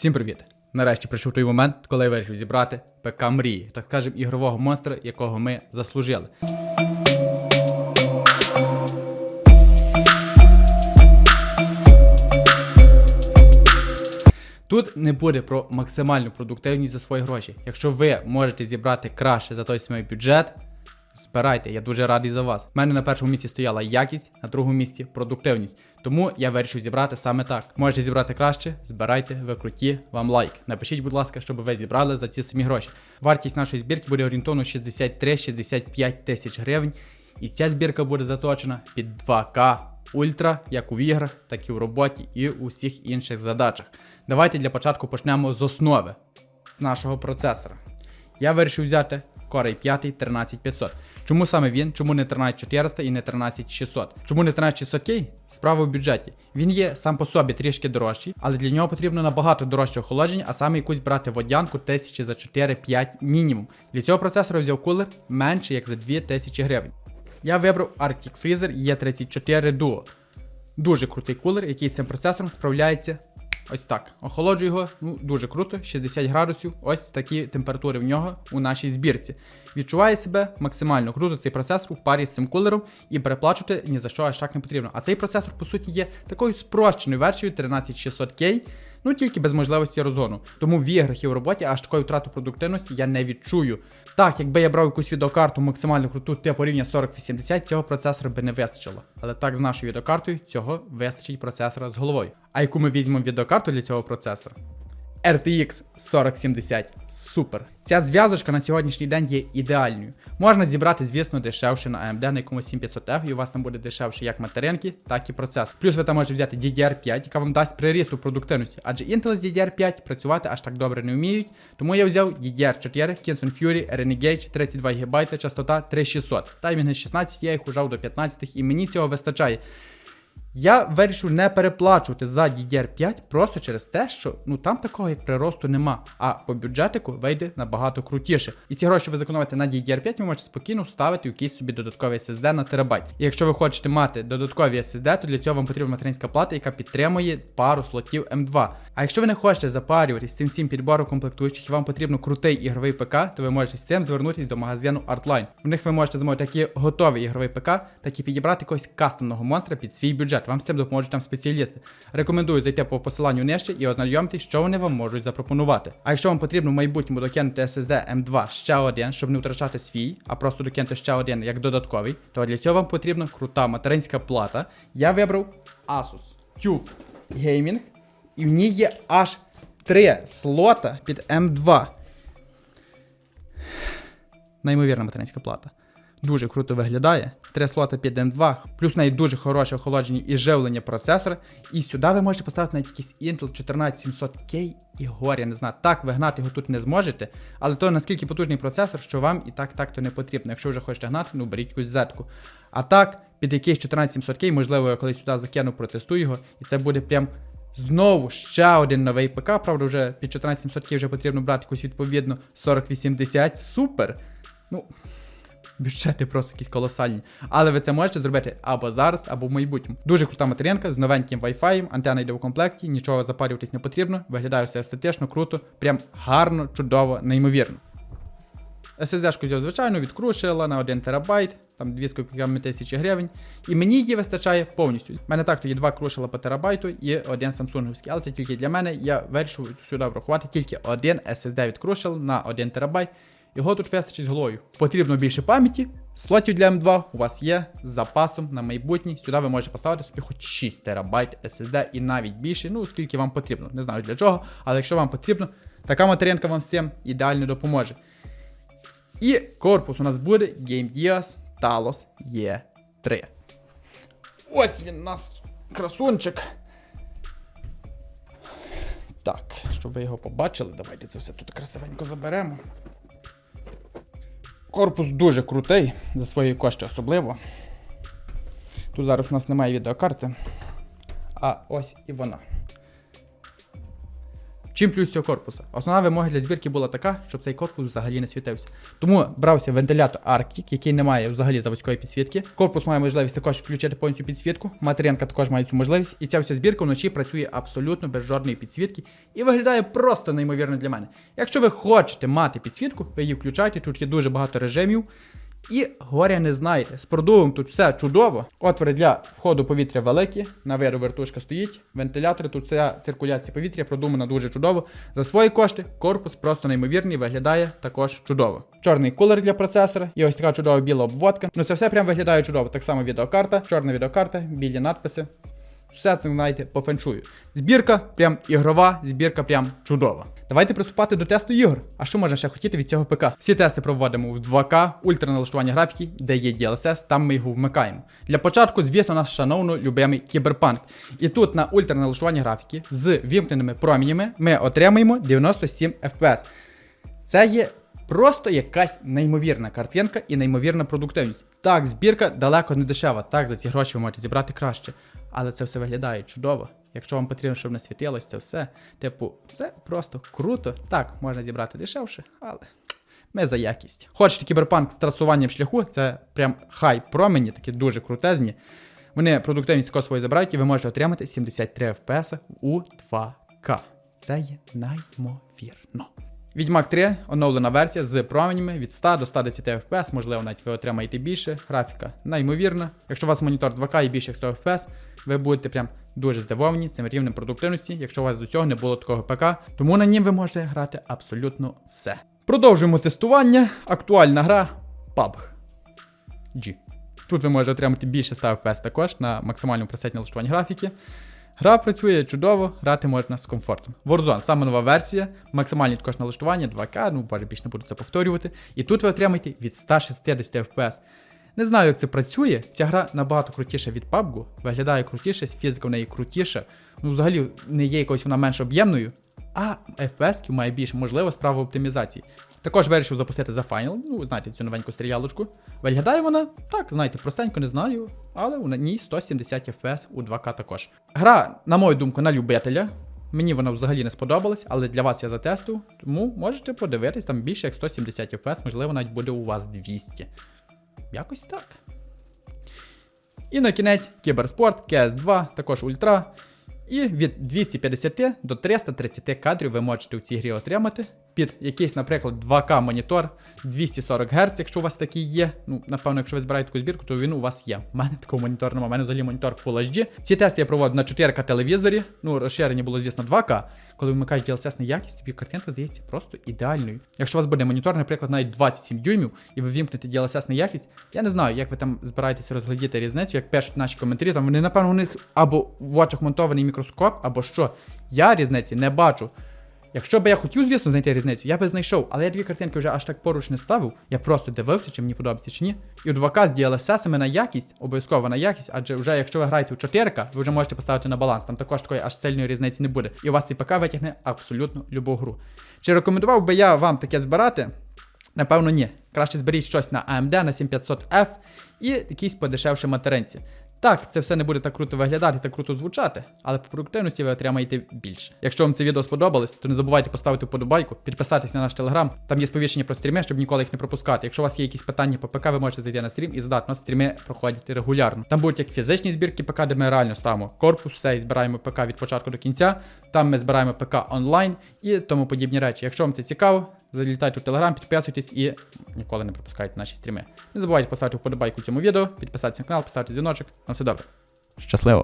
Всім привіт! Нарешті прийшов той момент, коли я вирішив зібрати ПК мрії, так скажем, ігрового монстра, якого ми заслужили. Тут не буде про максимальну продуктивність за свої гроші. Якщо ви можете зібрати краще за той самий бюджет, збирайте, я дуже радий за вас. У мене на першому місці стояла якість, на другому місці продуктивність. Тому я вирішив зібрати саме так. Можете зібрати краще, збирайте, ви круті, вам лайк. Напишіть, будь ласка, щоб ви зібрали за ці самі гроші. Вартість нашої збірки буде орієнтовно 63-65 тисяч гривень. І ця збірка буде заточена під 2К ультра, як у іграх, так і в роботі, і у всіх інших задачах. Давайте для початку почнемо з основи з нашого процесора. Я вирішив взяти Core i5 13500. Чому саме він? Чому не 13400 і не 13600? Чому не 13600K? Справа в бюджеті. Він є сам по собі трішки дорожчий, але для нього потрібно набагато дорожче охолодження, а саме якусь брати водянку 1000 за 4-5 мінімум. Для цього процесора взяв кулер менше як за 2000 гривень. Я вибрав Arctic Freezer E34 Duo. Дуже крутий кулер, який з цим процесором справляється ось так. Охолоджу його, ну дуже круто, 60 градусів. Ось такі температури в нього у нашій збірці. Відчуває себе максимально круто цей процесор у парі з цим кулером і переплачувати ні за що аж так не потрібно. А цей процесор, по суті, є такою спрощеною версією 13600K. Ну тільки без можливості розгону. Тому в іграх і в роботі аж такої втрати продуктивності я не відчую. Так, якби я брав якусь відеокарту максимально круту типу рівня 4080, цього процесора би не вистачило. Але так з нашою відеокартою цього вистачить процесора з головою. А яку ми візьмемо відеокарту для цього процесора? RTX 4070. Супер. Ця зв'язочка на сьогоднішній день є ідеальною. Можна зібрати, звісно, дешевше на AMD на якомусь 7500F, і у вас там буде дешевше як материнки, так і процесор. Плюс ви там можете взяти DDR5, яка вам дасть приріст у продуктивності, адже Intel з DDR5 працювати аж так добре не вміють. Тому я взяв DDR4, Kingston Fury, Renegade, 32 ГБ, частота 3600. Таймінги 16, я їх ужав до 15 і мені цього вистачає. Я вирішив не переплачувати за DDR5 просто через те, що ну там такого як приросту нема. А по бюджетику вийде набагато крутіше. І ці гроші ви зекономите на DDR5, ви можете спокійно вставити якийсь собі додатковий SSD на терабайт. І якщо ви хочете мати додаткові SSD, то для цього вам потрібна материнська плата, яка підтримує пару слотів M2. А якщо ви не хочете запарюватися з цим всім підбором комплектуючих і вам потрібно крутий ігровий ПК, то ви можете з цим звернутися до магазину Artline. В них ви можете замовити як готовий ігровий ПК, так і підібрати якогось кастомного монстра під свій бюджет. Вам з цим допоможуть там спеціалісти. Рекомендую зайти по посиланню нижче і ознайомитись, що вони вам можуть запропонувати. А якщо вам потрібно в майбутньому докинути SSD M2 ще один, щоб не втрачати свій, а просто докинути ще один як додатковий, то для цього вам потрібна крута материнська плата. Я вибрав Asus TUF Gaming, і в ній є аж три слота під M2. Неймовірна материнська плата. Дуже круто виглядає. Три слота під M2, плюс в дуже хороше охолодження і живлення процесора. І сюди ви можете поставити навіть якийсь Intel 14700K і горя, не знаю. Так, вигнати його тут не зможете, але то наскільки потужний процесор, що вам і так так то не потрібно. Якщо вже хочете гнати, ну беріть якусь зетку. А так, під якийсь 14700K, можливо, я колись сюди закину, протестую його, і це буде прям. Знову ще один новий ПК, правда, вже під 14700 вже потрібно брати якусь відповідно 4080. Супер! Ну, бюджети просто якісь колосальні. Але ви це можете зробити або зараз, або в майбутньому. Дуже крута материнка з новеньким Wi-Fi, антенна йде в комплекті, нічого запарюватись не потрібно, виглядає все естетично, круто, прям гарно, чудово, неймовірно. SSD-шку взяв звичайно, відкрушила на 1 терабайт, там 2,5 тисячі гривень. І мені її вистачає повністю. У мене так тоді два крушила по терабайту і один самсунговський. Але це тільки для мене. Я вирішив сюди врахувати тільки один SSD відкрушил на 1 терабайт. Його тут вистачить з головою. Потрібно більше пам'яті. Слотів для M2 у вас є з запасом на майбутнє. Сюди ви можете поставити собі хоч 6 терабайт SSD і навіть більше, ну скільки вам потрібно. Не знаю для чого, але якщо вам потрібно, така материнка вам цим ідеально допоможе. І корпус у нас буде Game Diaz Talos E3. Ось він у нас красунчик. Так, щоб ви його побачили, давайте це все тут красивенько заберемо. Корпус дуже крутий, за свої кошти особливо. Тут зараз у нас немає відеокарти. А ось і вона. Чим плюс цього корпуса? Основна вимога для збірки була така, щоб цей корпус взагалі не світився. Тому брався вентилятор Arctic, який не має взагалі заводської підсвітки. Корпус має можливість також включити повністю підсвітку. Материнка також має цю можливість. І ця вся збірка вночі працює абсолютно без жодної підсвітки і виглядає просто неймовірно для мене. Якщо ви хочете мати підсвітку, ви її включайте. Тут є дуже багато режимів. І горя не знаєте. З продувом тут все чудово. Отвори для входу повітря великі, на виру вертушка стоїть, вентилятори, тут вся циркуляція повітря продумана дуже чудово. За свої кошти корпус просто неймовірний, виглядає також чудово. Чорний кулер для процесора і ось така чудова біла обводка. Ну це все прям виглядає чудово. Так само відеокарта, чорна відеокарта, білі надписи. Все це знаєте по феншую. Збірка прям ігрова, збірка прям чудова. Давайте приступати до тесту ігор. А що можна ще хотіти від цього ПК? Всі тести проводимо в 2К, ультраналаштування графіки, де є DLSS, там ми його вмикаємо. Для початку, звісно, наш шановно любимий кіберпанк. І тут на ультраналаштування графіки з вімкненими промінями ми отримаємо 97 FPS. Це є просто якась неймовірна картинка і неймовірна продуктивність. Так, збірка далеко не дешева, так за ці гроші ви можете зібрати краще. Але це все виглядає чудово. Якщо вам потрібно, щоб не світилось, це все. Типу, це просто круто. Так, можна зібрати дешевше, але ми за якість. Хочете кіберпанк з трасуванням шляху, це прям хай промені, такі дуже крутезні. Вони продуктивність також свою забирають, і ви можете отримати 73 FPS у 2К. Це є неймовірно. Відьмак 3 оновлена версія з променями від 100 до 110 FPS, можливо, навіть ви отримаєте більше. Графіка неймовірна. Якщо у вас монітор 2К і більше 100 FPS, ви будете прям дуже здивовані цим рівнем продуктивності, якщо у вас до цього не було такого ПК. Тому на нім ви можете грати абсолютно все. Продовжуємо тестування. Актуальна гра PUBG. G. Тут ви можете отримати більше 100 FPS також на максимальному пресетні налаштуванні графіки. Гра працює чудово, грати можна з комфортом. Warzone, саме нова версія, максимальні також налаштування, 2К, ну боже, більше не буду це повторювати. І тут ви отримаєте від 160 FPS. Не знаю, як це працює. Ця гра набагато крутіша від PUBG, виглядає крутіше, фізика в неї крутіша. Ну, взагалі, не є якось вона менш об'ємною, а FPS має більше, можливо, справа оптимізації. Також вирішив запустити за Final, ну, знаєте, цю новеньку стрілялочку. Виглядає вона, так, знаєте, простенько не знаю, але у ній 170 FPS у 2К також. Гра, на мою думку, на любителя. Мені вона взагалі не сподобалась, але для вас я затестую, тому можете подивитись, там більше як 170 FPS, можливо, навіть буде у вас 200. Якось так. І на кінець кіберспорт, CS2, також Ультра. І від 250 до 330 кадрів ви можете у цій грі отримати. Під якийсь, наприклад, 2К монітор 240 Гц, якщо у вас такий є. Ну, напевно, якщо ви збираєте таку збірку, то він у вас є. У мене такого монітора немає, у мене взагалі монітор Full HD. Ці тести я проводив на 4К телевізорі. Ну, розширення було, звісно, 2К. Коли вмикаєш DLSS на якість, тобі картинка здається просто ідеальною. Якщо у вас буде монітор, наприклад, навіть 27 дюймів, і ви вімкнете DLSS на якість, я не знаю, як ви там збираєтеся розглядіти різницю, як пишуть наші коментарі. Там вони, напевно, у них або в очах монтований мікроскоп, або що. Я різниці не бачу. Якщо б я хотів, звісно, знайти різницю, я би знайшов, але я дві картинки вже аж так поруч не ставив. Я просто дивився, чи мені подобається чи ні. І у 2К з DLSS на якість, обов'язково на якість, адже вже якщо ви граєте у 4К, ви вже можете поставити на баланс, там також такої аж сильної різниці не буде. І у вас цей ПК витягне абсолютно любу гру. Чи рекомендував би я вам таке збирати? Напевно, ні. Краще зберіть щось на AMD на 7500F і якісь подешевші материнці. Так, це все не буде так круто виглядати, так круто звучати, але по продуктивності ви отримаєте більше. Якщо вам це відео сподобалось, то не забувайте поставити вподобайку, підписатись на наш телеграм. Там є сповіщення про стріми, щоб ніколи їх не пропускати. Якщо у вас є якісь питання по ПК, ви можете зайти на стрім і задати. Нас стріми проходять регулярно. Там будуть як фізичні збірки ПК, де ми реально ставимо корпус, все і збираємо ПК від початку до кінця. Там ми збираємо ПК онлайн і тому подібні речі. Якщо вам це цікаво, залітайте в телеграм, підписуйтесь і ніколи не пропускайте наші стріми. Не забувайте поставити вподобайку цьому відео, підписатися на канал, поставити дзвіночок. На все добре. Щасливо!